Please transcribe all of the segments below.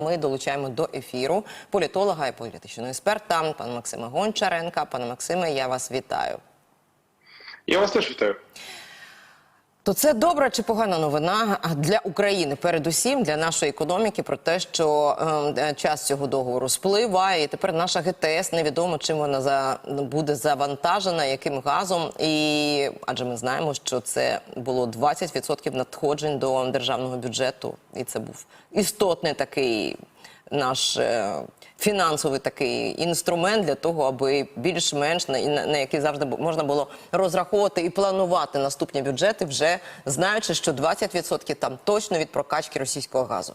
Ми долучаємо до ефіру політолога і політичного експерта пана Максима Гончаренка. Пане Максиме, я вас вітаю. Я вас теж вітаю. То це добра чи погана новина для України, передусім для нашої економіки, про те, що е, час цього договору спливає, і тепер наша ГТС невідомо чим вона за буде завантажена, яким газом. І адже ми знаємо, що це було 20% надходжень до державного бюджету, і це був істотний такий наш е, фінансовий такий інструмент для того, аби більш-менш на, на, на який завжди можна було розраховувати і планувати наступні бюджети, вже знаючи, що 20% там точно від прокачки російського газу.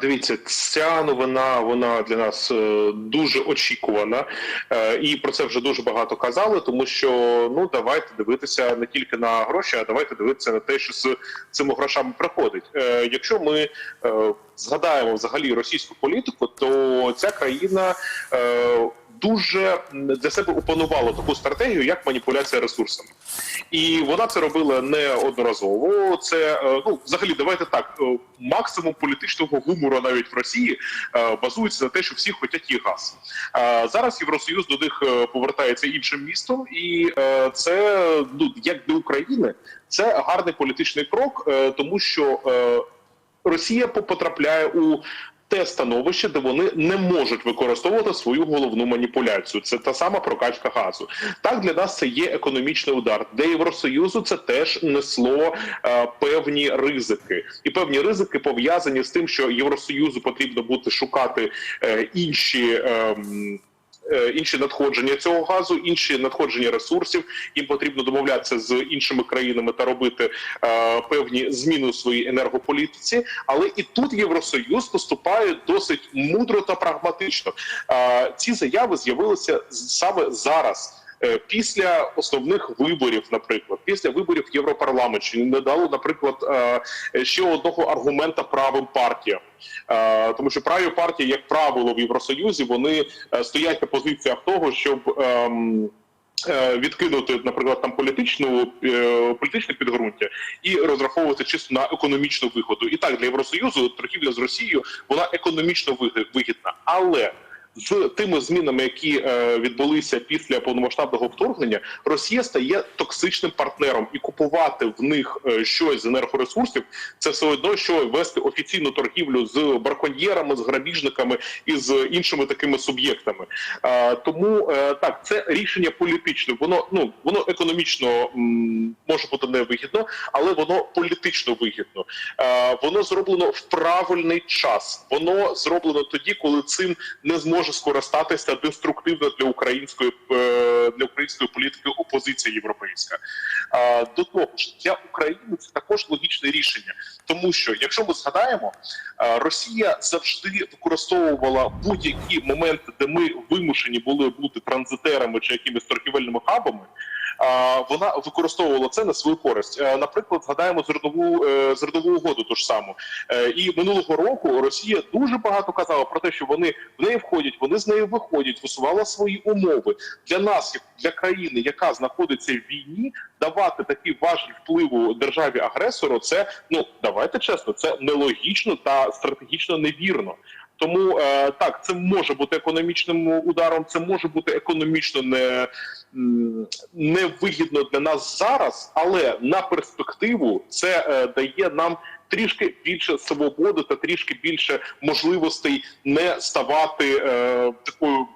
Дивіться, ця новина вона для нас е, дуже очікувана, Е, і про це вже дуже багато казали. Тому що ну давайте дивитися не тільки на гроші, а давайте дивитися на те, що з цими грошами приходить. Е, Якщо ми згадаємо взагалі російську політику, то ця країна. Дуже для себе опанувала таку стратегію, як маніпуляція ресурсами, і вона це робила неодноразово. Це е, ну взагалі, давайте так. е, Максимум політичного гумору навіть в Росії е, базується на те, що всі хочуть їх газ. Зараз Євросоюз до них повертається іншим містом, і це ну як для України, це гарний політичний крок, тому що Росія потрапляє у те становище, де вони не можуть використовувати свою головну маніпуляцію. Це та сама прокачка газу. Так для нас це є економічний удар. Для Євросоюзу це теж несло е, певні ризики, і певні ризики пов'язані з тим, що Євросоюзу потрібно буде шукати е, інші. е, Інші надходження цього газу, інші надходження ресурсів. Їм потрібно домовлятися з іншими країнами та робити е, певні зміни у своїй енергополітиці. Але і тут Євросоюз поступає досить мудро та прагматично. Е, ці заяви з'явилися саме зараз. Е, Після основних виборів, наприклад, після виборів Європарламент, не дало, наприклад, е, ще одного аргумента правим партіям, Е, тому що праві партії, як правило, в Євросоюзі вони стоять на позиціях того, щоб ем, відкинути, наприклад, там політичну політичне підґрунтя і розраховувати чисто на економічну вигоду. І так для Євросоюзу торгівля з Росією вона економічно вигідна, але з тими змінами, які е, відбулися після повномасштабного вторгнення, Росія стає токсичним партнером, і купувати в них е, щось з енергоресурсів це все одно, що вести офіційну торгівлю з браконьєрами, з грабіжниками і з іншими такими суб'єктами. Е, тому так, це рішення політичне. Воно ну воно економічно може бути невигідно, але воно політично вигідно. Воно зроблено в правильний час. Воно зроблено тоді, коли цим не зможе скористатися деструктивно для української е, для української політики опозиція європейська. До того ж, для України це також логічне рішення, тому що якщо ми згадаємо, Росія завжди використовувала будь-які моменти, де ми вимушені були бути транзитерами чи якимись торгівельними хабами. Вона використовувала це на свою користь. Е, Наприклад, згадаємо зернову е, зернову угоду, ту ж саму. Е, І минулого року Росія дуже багато казала про те, що вони в неї входять, вони з нею виходять, висувала свої умови для нас, для країни, яка знаходиться в війні, давати такий важіль впливу державі агресору. Це ну давайте чесно, це нелогічно та стратегічно невірно. Тому е, так, це може бути економічним ударом, це може бути економічно не, невигідно для нас зараз, але на перспективу це е, дає нам трішки більше свободи та трішки більше можливостей не ставати е, такою.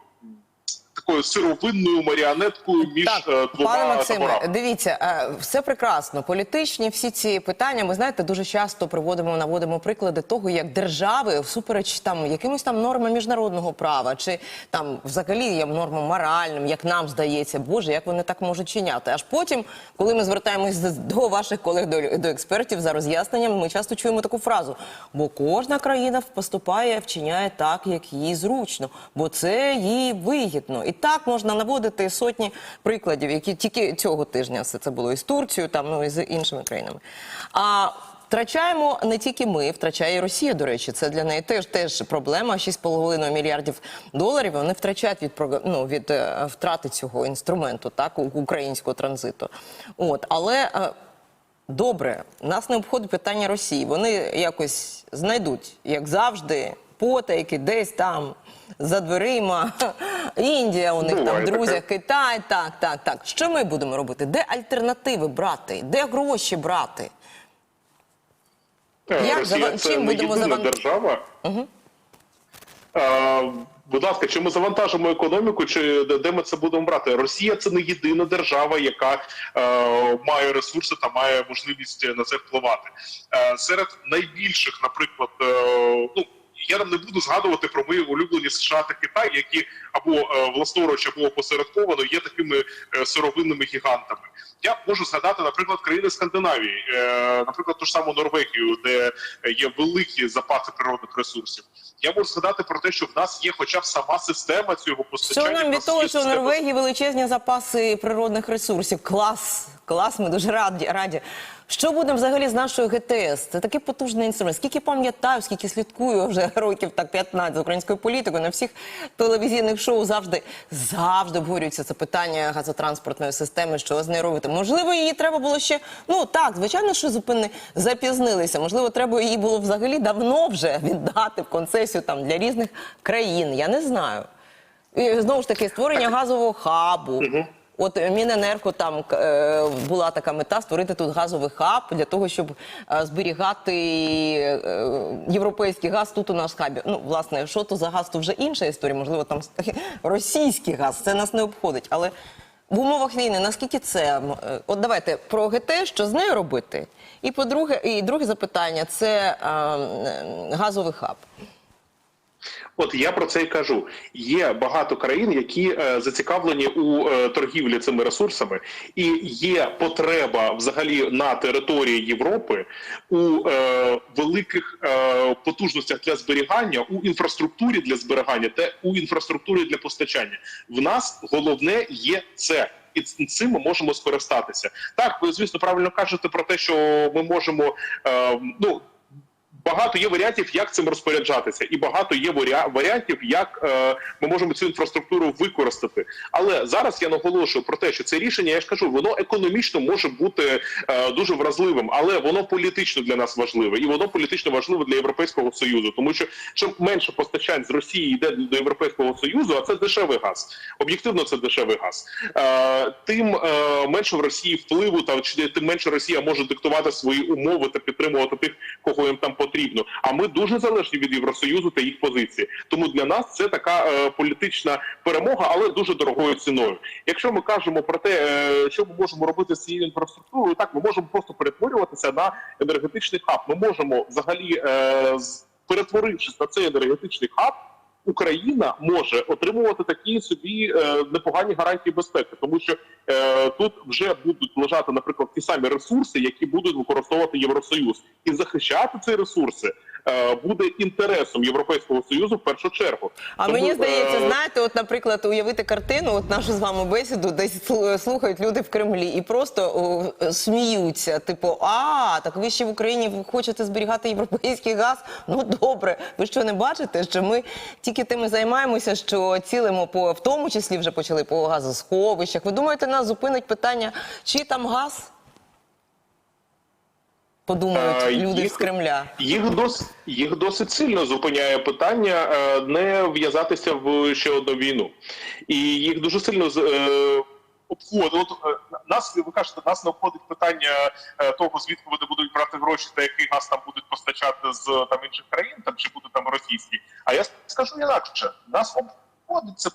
Такою сировинною маріонеткою між Так, е, двома пане Максиме, таборами. дивіться, е, все прекрасно. Політичні всі ці питання. Ми знаєте, дуже часто приводимо, наводимо приклади того, як держави всупереч там якимось там нормам міжнародного права, чи там взагалі є нормам моральним, як нам здається, боже, як вони так можуть чиняти. Аж потім, коли ми звертаємось до ваших колег до, до експертів за роз'ясненням, ми часто чуємо таку фразу: бо кожна країна поступає, вчиняє так, як їй зручно, бо це їй вигідно. І так можна наводити сотні прикладів, які тільки цього тижня все це було і з Турцією, там ну і з іншими країнами. А Втрачаємо не тільки ми, втрачає і Росія. До речі, це для неї теж теж проблема. 6,5 мільярдів доларів. Вони втрачають від ну, від е, втрати цього інструменту, так українського транзиту. От але. е, Добре, нас не обходить питання Росії. Вони якось знайдуть, як завжди, потайки десь там за дверима. Індія у них там Буває друзі, таке. Китай. Так, так, так. Що ми будемо робити? Де альтернативи брати? Де гроші брати? Е, Як Росія зава- це чим не будемо єдина держава. Е, Будь ласка, чи ми завантажимо економіку, чи де- ми це будемо брати? Росія це не єдина держава, яка е, має ресурси та має можливість на це впливати. Е, серед найбільших, наприклад, е, ну я нам не буду згадувати про мої улюблені США та Китай, які або е, власноруч, або посередковано є такими е, сировинними гігантами. Я можу згадати, наприклад, країни Скандинавії, е, наприклад, ту ж саму Норвегію, де є великі запаси природних ресурсів. Я можу згадати про те, що в нас є, хоча б сама система цього постачання. Що нам від того, що у Норвегії величезні запаси природних ресурсів? Клас, клас, ми дуже раді. раді. Що буде взагалі з нашою ГТС? Це такий потужний інструмент. Скільки пам'ятаю, скільки слідкую вже років так 15 за українською політикою, на всіх телевізійних шоу завжди завжди обговорюється це питання газотранспортної системи, що з нею робити. Можливо, її треба було ще. Ну так, звичайно, що зупини запізнилися. Можливо, треба її було взагалі давно вже віддати в концесію там для різних країн. Я не знаю. І знову ж таки, створення газового хабу. От Міненерго там е, була така мета створити тут газовий хаб для того, щоб е, зберігати е, європейський газ тут у нас хабі. Ну, власне, що то за газ, то вже інша історія. Можливо, там російський газ, це нас не обходить. Але в умовах війни наскільки це е, от давайте про ГТ, що з нею робити? І по-друге, і друге запитання це е, газовий хаб. От я про це і кажу. Є багато країн, які е, зацікавлені у е, торгівлі цими ресурсами, і є потреба взагалі на території Європи у е, великих е, потужностях для зберігання, у інфраструктурі для зберігання та у інфраструктурі для постачання. В нас головне є це. І цим ми можемо скористатися. Так, ви звісно правильно кажете про те, що ми можемо е, ну багато є варіантів, як цим розпоряджатися, і багато є варіа- варіантів, як е, ми можемо цю інфраструктуру використати. Але зараз я наголошую про те, що це рішення, я ж кажу, воно економічно може бути е, дуже вразливим, але воно політично для нас важливе, і воно політично важливе для європейського союзу, тому що чим менше постачань з Росії йде до європейського союзу, а це дешевий газ. Об'єктивно, це дешевий газ. Е, тим е, менше в Росії впливу, та тим менше Росія може диктувати свої умови та підтримувати тих, кого їм там потрібно. А ми дуже залежні від Євросоюзу та їх позиції. Тому для нас це така е, політична перемога, але дуже дорогою ціною. Якщо ми кажемо про те, е, що ми можемо робити з цією інфраструктурою, так ми можемо просто перетворюватися на енергетичний хаб. Ми можемо взагалі е, перетворившись на цей енергетичний хаб. Україна може отримувати такі собі е, непогані гарантії безпеки, тому що е, тут вже будуть лежати, наприклад, ті самі ресурси, які будуть використовувати Євросоюз, і захищати ці ресурси буде інтересом Європейського союзу в першу чергу. А Тому, мені здається, е, знаєте, от, наприклад, уявити картину, от нашу з вами бесіду, десь слухають люди в Кремлі і просто о, сміються. Типу, а так ви ще в Україні хочете зберігати європейський газ? Ну добре, ви що не бачите, що ми тільки тим і займаємося, що цілимо по в тому числі вже почали по газосховищах. Ви думаєте, нас зупинить питання, чи там газ? Подумають люди їх- з Кремля. Їх досить їх досить сильно зупиняє питання е, не в'язатися в ще одну війну, і їх дуже сильно з- е, обходить. Е, нас ви кажете, нас не обходить питання е, того, звідки вони будуть брати гроші, та який газ там будуть постачати з там інших країн, там чи буде там російський. А я скажу інакше, нас обходить це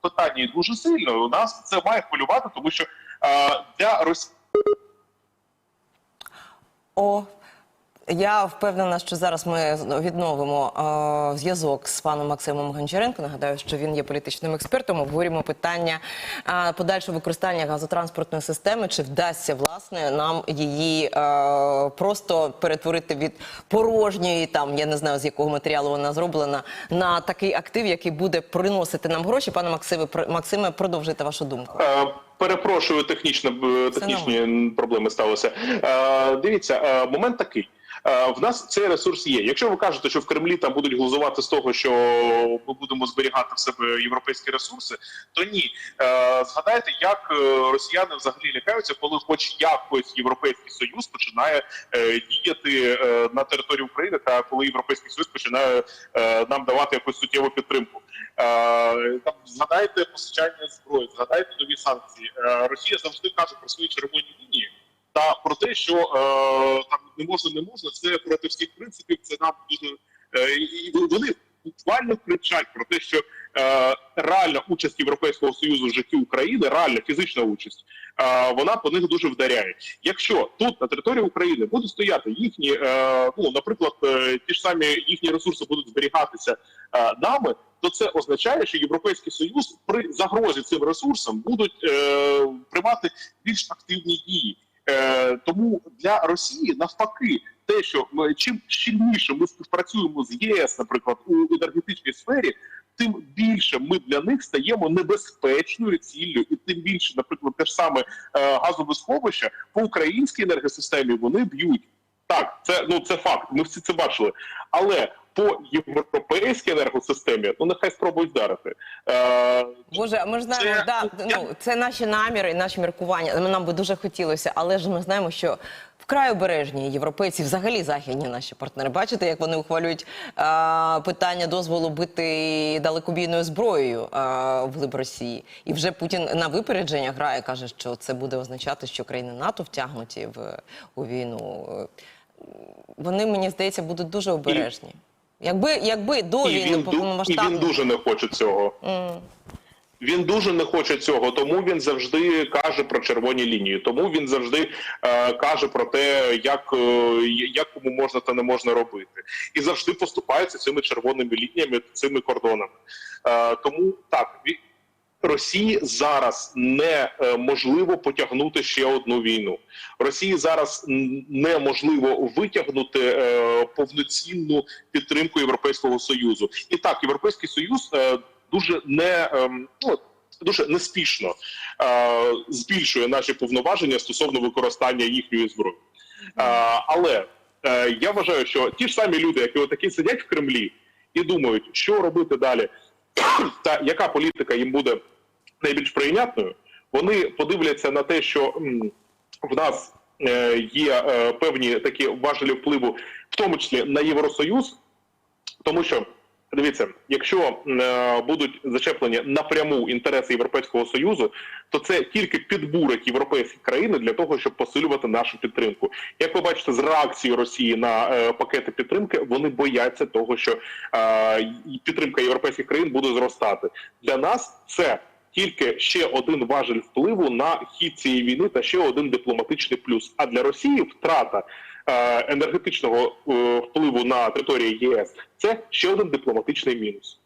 питання дуже сильно. У нас це має хвилювати, тому що е, для Росії. О, я впевнена, що зараз ми відновимо е, зв'язок з паном Максимом Гончаренко. Нагадаю, що він є політичним експертом. Обговорюємо питання е, подальшого використання газотранспортної системи. Чи вдасться власне нам її е, просто перетворити від порожньої, там я не знаю з якого матеріалу вона зроблена, на такий актив, який буде приносити нам гроші. Пане Максиме, Максиме, продовжуйте вашу думку. Перепрошую, технічно, е, технічні проблеми сталися. Е, Дивіться, е, момент такий. Е, В нас цей ресурс є. Якщо ви кажете, що в Кремлі там будуть глузувати з того, що ми будемо зберігати в себе європейські ресурси, то ні. Е, Згадайте, як е, росіяни взагалі лякаються, коли хоч якось європейський союз починає діяти на території України, та коли європейський союз починає нам давати якусь суттєву підтримку. Там згадайте постачання зброї, згадайте нові санкції. Росія завжди каже про свої червоні лінії та про те, що там не можна, не можна, це проти всіх принципів. Це нам дуже е, і вони буквально кричать про те, що е, реальна участь Європейського союзу в житті України, реальна фізична участь, е, вона по них дуже вдаряє. Якщо тут на території України будуть стояти їхні, е, ну наприклад, ті ж самі їхні ресурси будуть зберігатися нами, то це означає, що Європейський Союз при загрозі цим ресурсам будуть е, приймати більш активні дії. Е, тому для Росії навпаки, те, що ми чим щільніше ми співпрацюємо з єС, наприклад, у енергетичній сфері, тим більше ми для них стаємо небезпечною ціллю, і тим більше, наприклад, те ж саме е, газове сховище по українській енергосистемі вони б'ють. Так, це ну це факт. Ми всі це бачили. Але по європейській енергосистемі, ну нехай спробують вдарити. Е, Боже, ми ж знаємо, Це- да, ну це наші наміри, наші міркування. Нам би дуже хотілося, але ж ми знаємо, що вкрай обережні європейці, взагалі західні наші партнери. Бачите, як вони ухвалюють а, питання дозволу бити далекобійною зброєю а, в глиб Росії. І вже Путін на випередження грає, каже, що це буде означати, що країни НАТО втягнуті в у війну. Вони мені здається будуть дуже обережні. Якби якби до і війни він, ду- і він дуже не хоче цього. Він дуже не хоче цього, тому він завжди каже про червоні лінії. Тому він завжди е, каже про те, як, е, як кому можна та не можна робити, і завжди поступається цими червоними лініями, цими кордонами. Е, тому так ві- Росії зараз неможливо потягнути ще одну війну. Росії зараз неможливо витягнути е, повноцінну підтримку Європейського союзу. І так, європейський союз е, дуже не ем, ну, дуже неспішно е, збільшує наші повноваження стосовно використання їхньої зброї. Е, але е, я вважаю, що ті ж самі люди, які отакі сидять в Кремлі і думають, що робити далі, та яка політика їм буде найбільш прийнятною, вони подивляться на те, що в нас е, є е, певні такі важелі впливу, в тому числі на Євросоюз, тому що дивіться, якщо е, будуть зачеплені напряму інтереси Європейського союзу, то це тільки підбурить європейські країни для того, щоб посилювати нашу підтримку. Як ви бачите, з реакцією Росії на е, пакети підтримки, вони бояться того, що е, підтримка європейських країн буде зростати. Для нас це. Тільки ще один важель впливу на хід цієї війни та ще один дипломатичний плюс. А для Росії втрата енергетичного е, впливу на території ЄС це ще один дипломатичний мінус.